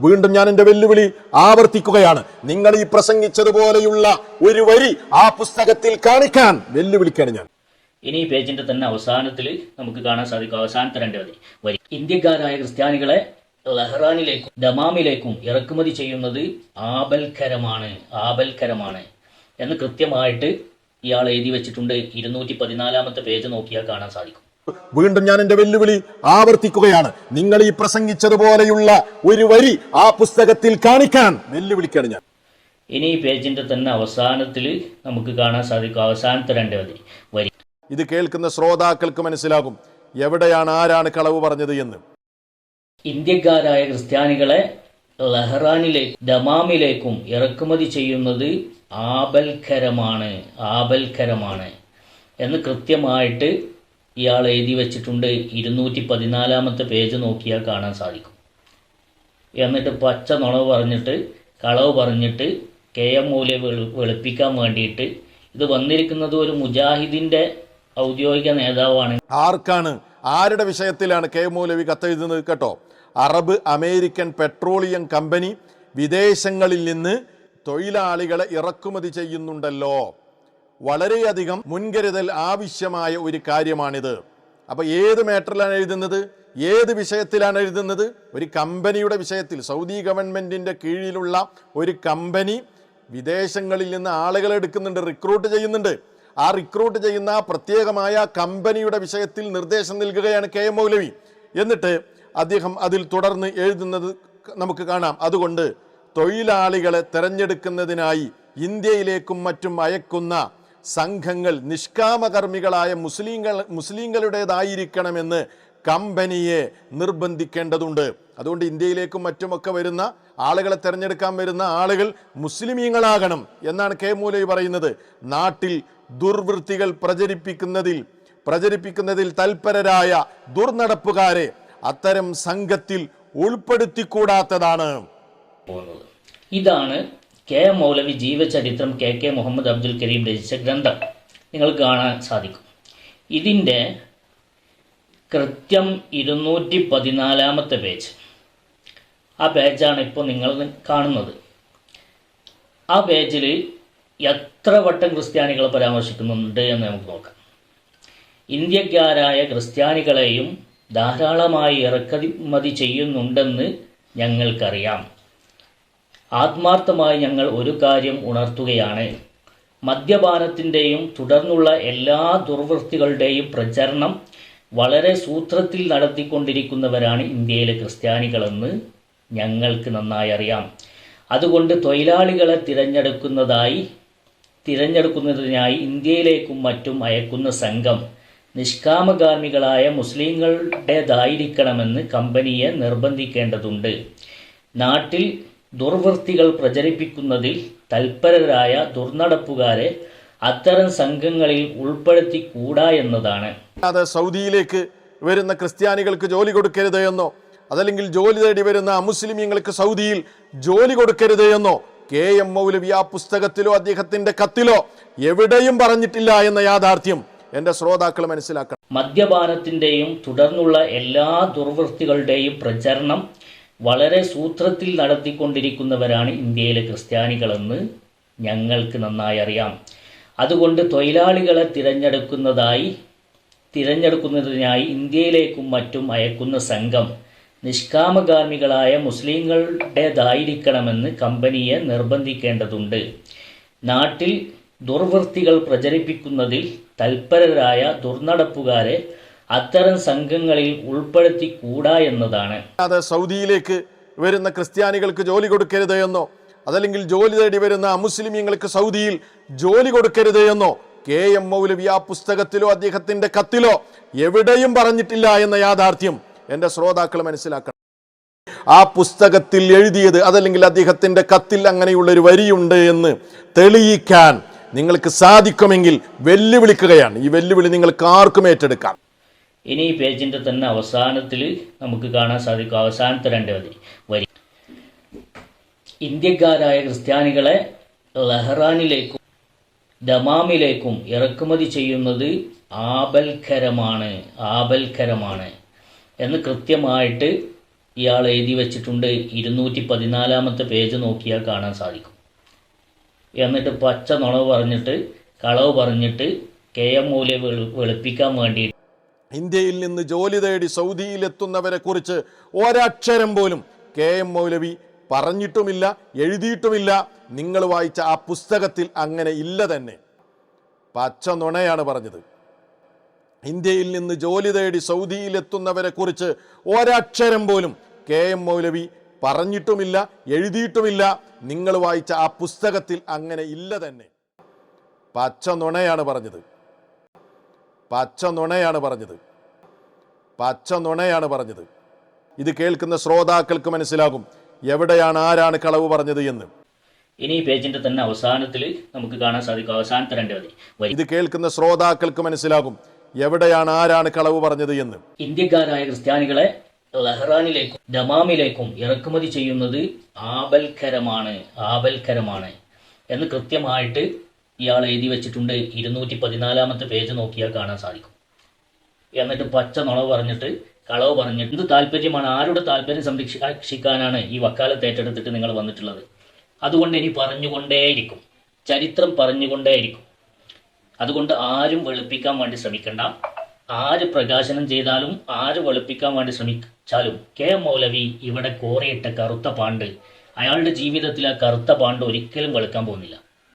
വീണ്ടും ഞാൻ എന്റെ വെല്ലുവിളി ആവർത്തിക്കുകയാണ്. നിങ്ങൾ ഈ പ്രസംഗിച്ചതുപോലെയുള്ള ഒരു വരി ആ പുസ്തകത്തിൽ കാണിക്കാൻ വെല്ലുവിളിക്കാണ് ഞാൻ. ഇനി ഈ പേജിന്റെ തന്നെ അവസാനത്തിൽ നമുക്ക് കാണാൻ സാധിക്കും. അവസാനത്തെ രണ്ട് വരി. ഇന്ത്യക്കാരായ ക്രിസ്ത്യാനികളെ ലഹ്റാനിലേക്കും ദമാമിലേക്കും ഇറക്കുമതി ചെയ്യുന്നത് ആപൽക്കരമാണ് ആപൽക്കരമാണ് എന്ന് കൃത്യമായിട്ട് ഇയാൾ എഴുതി വെച്ചിട്ടുണ്ട്. ഇരുന്നൂറ്റി പതിനാലാമത്തെ പേജ് നോക്കിയാൽ കാണാൻ സാധിക്കും. വീണ്ടും ഞാൻ എന്റെ വെല്ലുവിളി ആവർത്തിക്കുകയാണ്. നിങ്ങൾ ഈ പ്രസംഗിച്ചതുപോലെയുള്ള ഒരു വരി ആ പുസ്തകത്തിൽ കാണിക്കാൻ വെല്ലുവിളിക്കാണ് ഞാൻ. ഇനി ഈ പേജിന്റെ തന്നെ അവസാനത്തിൽ നമുക്ക് കാണാൻ സാധിക്കും. അവസാനത്തെ രണ്ട് വരി. വരി. ഇത് കേൾക്കുന്ന ശ്രോതാക്കൾക്ക് മനസ്സിലാകും എവിടെയാണ് ആരാണ് കളവ് പറഞ്ഞത് എന്ന്. ഇന്ത്യക്കാരായ ക്രിസ്ത്യാനികളെ ലഹ്റാനിലേക്കും ദമാമിലേക്കും ഇറക്കുമതി ചെയ്യുന്നത് ആപൽക്കരമാണ് ആപൽക്കരമാണ് എന്ന് കൃത്യമായിട്ട് ഇയാൾ എഴുതി വെച്ചിട്ടുണ്ട്. ഇരുന്നൂറ്റി പതിനാലാമത്തെ പേജ് നോക്കിയാൽ കാണാൻ സാധിക്കും. എന്നിട്ട് പച്ച നുണവ് പറഞ്ഞിട്ട് കളവ് പറഞ്ഞിട്ട് കെ എം മൂല്യ വെളുപ്പിക്കാൻ വേണ്ടിയിട്ട്. ഇത് വന്നിരിക്കുന്നത് ഒരു മുജാഹിദിന്റെ ഔദ്യോഗിക നേതാവാണ്. ആർക്കാണ്? ആരുടെ വിഷയത്തിലാണ് കെ മൗലവി കത്തെഴുതുന്നത് കേട്ടോ? അറബ് അമേരിക്കൻ പെട്രോളിയം കമ്പനി വിദേശങ്ങളിൽ നിന്ന് തൊഴിലാളികളെ ഇറക്കുമതി ചെയ്യുന്നുണ്ടല്ലോ. വളരെയധികം മുൻകരുതൽ ആവശ്യമായ ഒരു കാര്യമാണിത്. അപ്പൊ ഏത് മാറ്ററിലാണ് എഴുതുന്നത്? ഏത് വിഷയത്തിലാണ് എഴുതുന്നത്? ഒരു കമ്പനിയുടെ വിഷയത്തിൽ സൗദി ഗവൺമെന്റിന്റെ കീഴിലുള്ള ഒരു കമ്പനി വിദേശങ്ങളിൽ നിന്ന് ആളുകളെ എടുക്കുന്നുണ്ട് റിക്രൂട്ട് ചെയ്യുന്നുണ്ട്. ആ റിക്രൂട്ട് ചെയ്യുന്ന പ്രത്യേകമായ കമ്പനിയുടെ വിഷയത്തിൽ നിർദ്ദേശം നൽകുകയാണ് കെ എം മൗലവി. എന്നിട്ട് അദ്ദേഹം അതിൽ തുടർന്ന് എഴുതുന്നത് നമുക്ക് കാണാം. അതുകൊണ്ട് തൊഴിലാളികളെ തെരഞ്ഞെടുക്കുന്നതിനായി ഇന്ത്യയിലേക്കും മറ്റും അയക്കുന്ന സംഘങ്ങൾ നിഷ്കാമകർമ്മികളായ മുസ്ലിങ്ങൾ മുസ്ലിങ്ങളുടേതായിരിക്കണമെന്ന് കമ്പനിയെ നിർബന്ധിക്കേണ്ടതുണ്ട്. അതുകൊണ്ട് ഇന്ത്യയിലേക്കും മറ്റുമൊക്കെ വരുന്ന ആളുകളെ തിരഞ്ഞെടുക്കാൻ വരുന്ന ആളുകൾ മുസ്ലിമീങ്ങളാകണം എന്നാണ് കെ മൂലൈ പറയുന്നത്. നാട്ടിൽ ദുർവൃത്തികൾ പ്രചരിപ്പിക്കുന്നതിൽ പ്രചരിപ്പിക്കുന്നതിൽ തൽപരരായ ദുർനടപ്പുകാരെ അത്തരം സംഘത്തിൽ ഉൾപ്പെടുത്തിക്കൂടാത്തതാണ്. ഇതാണ് കെ മൗലവി ജീവചരിത്രം കെ കെ മുഹമ്മദ് അബ്ദുൽ കരീം രചിച്ച ഗ്രന്ഥം നിങ്ങൾക്ക് കാണാൻ സാധിക്കും. ഇതിന്റെ കൃത്യം ഇരുന്നൂറ്റി പതിനാലാമത്തെ പേജ്. ആ പേജാണ് ഇപ്പോൾ നിങ്ങൾ കാണുന്നത്. ആ പേജിൽ എത്ര വട്ടം ക്രിസ്ത്യാനികളെ പരാമർശിക്കുന്നുണ്ട് എന്ന് നമുക്ക് നോക്കാം. ഇന്ത്യക്കാരായ ക്രിസ്ത്യാനികളെയും ധാരാളമായി ഇറക്കുമതി ചെയ്യുന്നുണ്ടെന്ന് ഞങ്ങൾക്കറിയാം. ആത്മാർത്ഥമായി ഞങ്ങൾ ഒരു കാര്യം ഉണർത്തുകയാണ്. മദ്യപാനത്തിന്റെയും തുടർന്നുള്ള എല്ലാ ദുർവൃത്തികളുടെയും പ്രചരണം വളരെ സൂത്രത്തിൽ നടത്തിക്കൊണ്ടിരിക്കുന്നവരാണ് ഇന്ത്യയിലെ ക്രിസ്ത്യാനികളെന്ന് ഞങ്ങൾക്ക് നന്നായി അറിയാം. അതുകൊണ്ട് തൊഴിലാളികളെ തിരഞ്ഞെടുക്കുന്നതായി തിരഞ്ഞെടുക്കുന്നതിനായി ഇന്ത്യയിലേക്കും മറ്റും അയക്കുന്ന സംഘം നിഷ്കാമകാർമികളായ മുസ്ലിങ്ങളുടേതായിരിക്കണമെന്ന് കമ്പനിയെ നിർബന്ധിക്കേണ്ടതുണ്ട്. നാട്ടിൽ ദുർവൃത്തികൾ പ്രചരിപ്പിക്കുന്നതിൽ തൽപരരായ ദുർനടപ്പുകാരെ അത്തരം സംഘങ്ങളിൽ ഉൾപ്പെടുത്തിക്കൂടാ എന്നതാണ്. അത് സൗദിയിലേക്ക് വരുന്ന ക്രിസ്ത്യാനികൾക്ക് ജോലി കൊടുക്കരുത് എന്നോ അതല്ലെങ്കിൽ ജോലി തേടി വരുന്ന അമുസ്ലിമീങ്ങൾക്ക് സൗദിയിൽ ജോലി കൊടുക്കരുത് എന്നോ കെ എം മൗലവി ആ പുസ്തകത്തിലോ അദ്ദേഹത്തിന്റെ കത്തിലോ എവിടെയും പറഞ്ഞിട്ടില്ല എന്ന യാഥാർത്ഥ്യം എന്റെ ശ്രോതാക്കൾ മനസ്സിലാക്കണം. മദ്യപാനത്തിന്റെയും തുടർന്നുള്ള എല്ലാ ദുർവൃത്തികളുടെയും പ്രചരണം വളരെ സൂത്രത്തിൽ നടത്തിക്കൊണ്ടിരിക്കുന്നവരാണ് ഇന്ത്യയിലെ ക്രിസ്ത്യാനികളെന്ന് ഞങ്ങൾക്ക് നന്നായി അറിയാം. അതുകൊണ്ട് തൊഴിലാളികളെ തിരഞ്ഞെടുക്കുന്നതായി തിരഞ്ഞെടുക്കുന്നതിനായി ഇന്ത്യയിലേക്കും മറ്റും അയക്കുന്ന സംഘം നിഷ്കാമകാർമികളായ മുസ്ലിങ്ങളുടേതായിരിക്കണമെന്ന് കമ്പനിയെ നിർബന്ധിക്കേണ്ടതുണ്ട്. നാട്ടിൽ ദുർവൃത്തികൾ പ്രചരിപ്പിക്കുന്നതിൽ തൽപരരായ ദുർനടപ്പുകാരെ അത്തരം സംഘങ്ങളിൽ ഉൾപ്പെടുത്തിക്കൂടാ എന്നതാണ്. അത് സൗദിയിലേക്ക് വരുന്ന ക്രിസ്ത്യാനികൾക്ക് ജോലി കൊടുക്കരുത് എന്നോ അതല്ലെങ്കിൽ ജോലി തേടി വരുന്ന അമുസ്ലിമീങ്ങൾക്ക് സൗദിയിൽ ജോലി കൊടുക്കരുത് എന്നോ കെ എം മൗലവി ആ പുസ്തകത്തിലോ അദ്ദേഹത്തിന്റെ കത്തിലോ എവിടെയും പറഞ്ഞിട്ടില്ല എന്ന യാഥാർത്ഥ്യം എന്റെ ശ്രോതാക്കൾ മനസ്സിലാക്കണം. ആ പുസ്തകത്തിൽ എഴുതിയത് അതല്ലെങ്കിൽ അദ്ദേഹത്തിന്റെ കത്തിൽ അങ്ങനെയുള്ള ഒരു വരിയുണ്ട് എന്ന് തെളിയിക്കാൻ നിങ്ങൾക്ക് സാധിക്കുമെങ്കിൽ വെല്ലുവിളിക്കുകയാണ്. ഈ വെല്ലുവിളി നിങ്ങൾക്ക് ആർക്കും ഏറ്റെടുക്കാം. ഇനി ഈ പേജിന്റെ തന്നെ അവസാനത്തിൽ നമുക്ക് കാണാൻ സാധിക്കും അവസാനത്തെ രണ്ട് വരി. വരി. ഇന്ത്യക്കാരായ ക്രിസ്ത്യാനികളെ ലഹ്റാനിലേക്കും ദമാമിലേക്കും ഇറക്കുമതി ചെയ്യുന്നത് ആപൽക്കരമാണ് ആപൽക്കരമാണ് എന്ന് കൃത്യമായിട്ട് ഇയാൾ എഴുതി വെച്ചിട്ടുണ്ട്. ഇരുന്നൂറ്റി പതിനാലാമത്തെ പേജ് നോക്കിയാൽ കാണാൻ സാധിക്കും. എന്നിട്ട് പച്ച നുണവ് പറഞ്ഞിട്ട് കളവ് പറഞ്ഞിട്ട് കെ എം മൂല്യം വെളുപ്പിക്കാൻ വേണ്ടി ഇന്ത്യയിൽ നിന്ന് ജോലി തേടി സൗദിയിൽ എത്തുന്നവരെ കുറിച്ച് ഒരക്ഷരം പോലും കെ എം മൗലവി പറഞ്ഞിട്ടുമില്ല എഴുതിയിട്ടുമില്ല. നിങ്ങൾ വായിച്ച ആ പുസ്തകത്തിൽ അങ്ങനെ ഇല്ല തന്നെ. പച്ച നുണയാണ് പറഞ്ഞത്. ഇന്ത്യയിൽ നിന്ന് ജോലി തേടി സൗദിയിൽ എത്തുന്നവരെ കുറിച്ച് ഒരക്ഷരം പോലും കെ എം മൗലവി പറഞ്ഞിട്ടുമില്ല എഴുതിയിട്ടുമില്ല. നിങ്ങൾ വായിച്ച ആ പുസ്തകത്തിൽ അങ്ങനെ ഇല്ല തന്നെ. പച്ച നുണയാണ് പറഞ്ഞത്. പച്ച നുണയാണ് പറഞ്ഞത്. പച്ച നുണയാണ് പറഞ്ഞത്. ഇത് കേൾക്കുന്ന ശ്രോതാക്കൾക്ക് മനസ്സിലാകും എവിടെയാണ് ആരാണ് കളവ് പറഞ്ഞത് എന്ന്. ഇനി പേജിന്റെ തന്നെ അവസാനത്തിൽ നമുക്ക് കാണാൻ സാധിക്കും അവസാനത്തെ രണ്ട് വരി. ഇത് കേൾക്കുന്ന ശ്രോതാക്കൾക്ക് മനസ്സിലാകും എവിടെയാണ് ആരാണ് കളവ് പറഞ്ഞത് എന്ന്. ഇന്ത്യക്കാരായ ക്രിസ്ത്യാനികളെ ലഹ്റാനിലേക്കും ദമാമിലേക്കും ഇറക്കുമതി ചെയ്യുന്നത് ആപൽക്കരമാണ് ആപൽക്കരമാണ് എന്ന് കൃത്യമായിട്ട് ഇയാൾ എഴുതി വെച്ചിട്ടുണ്ട്. ഇരുന്നൂറ്റി പതിനാലാമത്തെ പേജ് നോക്കിയാൽ കാണാൻ സാധിക്കും. എന്നിട്ട് പച്ച നുണവ് പറഞ്ഞിട്ട് കളവ് പറഞ്ഞിട്ട് എന്ത് താല്പര്യമാണ്? ആരുടെ താല്പര്യം സംരക്ഷിക്കാനാണ് ഈ വക്കാലത്ത് ഏറ്റെടുത്തിട്ട് നിങ്ങൾ വന്നിട്ടുള്ളത്? അതുകൊണ്ട് ഇനി പറഞ്ഞുകൊണ്ടേയിരിക്കും. ചരിത്രം പറഞ്ഞുകൊണ്ടേയിരിക്കും. അതുകൊണ്ട് ആരും വെളുപ്പിക്കാൻ വേണ്ടി ശ്രമിക്കണ്ട. ആര് പ്രകാശനം ചെയ്താലും ആര് വെളുപ്പിക്കാൻ വേണ്ടി ശ്രമിച്ചാലും കെ മൗലവി ഇവിടെ കോറിയിട്ട കറുത്ത പാണ്ട് അയാളുടെ ജീവിതത്തിൽ ആ കറുത്ത പാണ്ട് ഒരിക്കലും വെളുക്കാൻ പോകുന്നില്ല.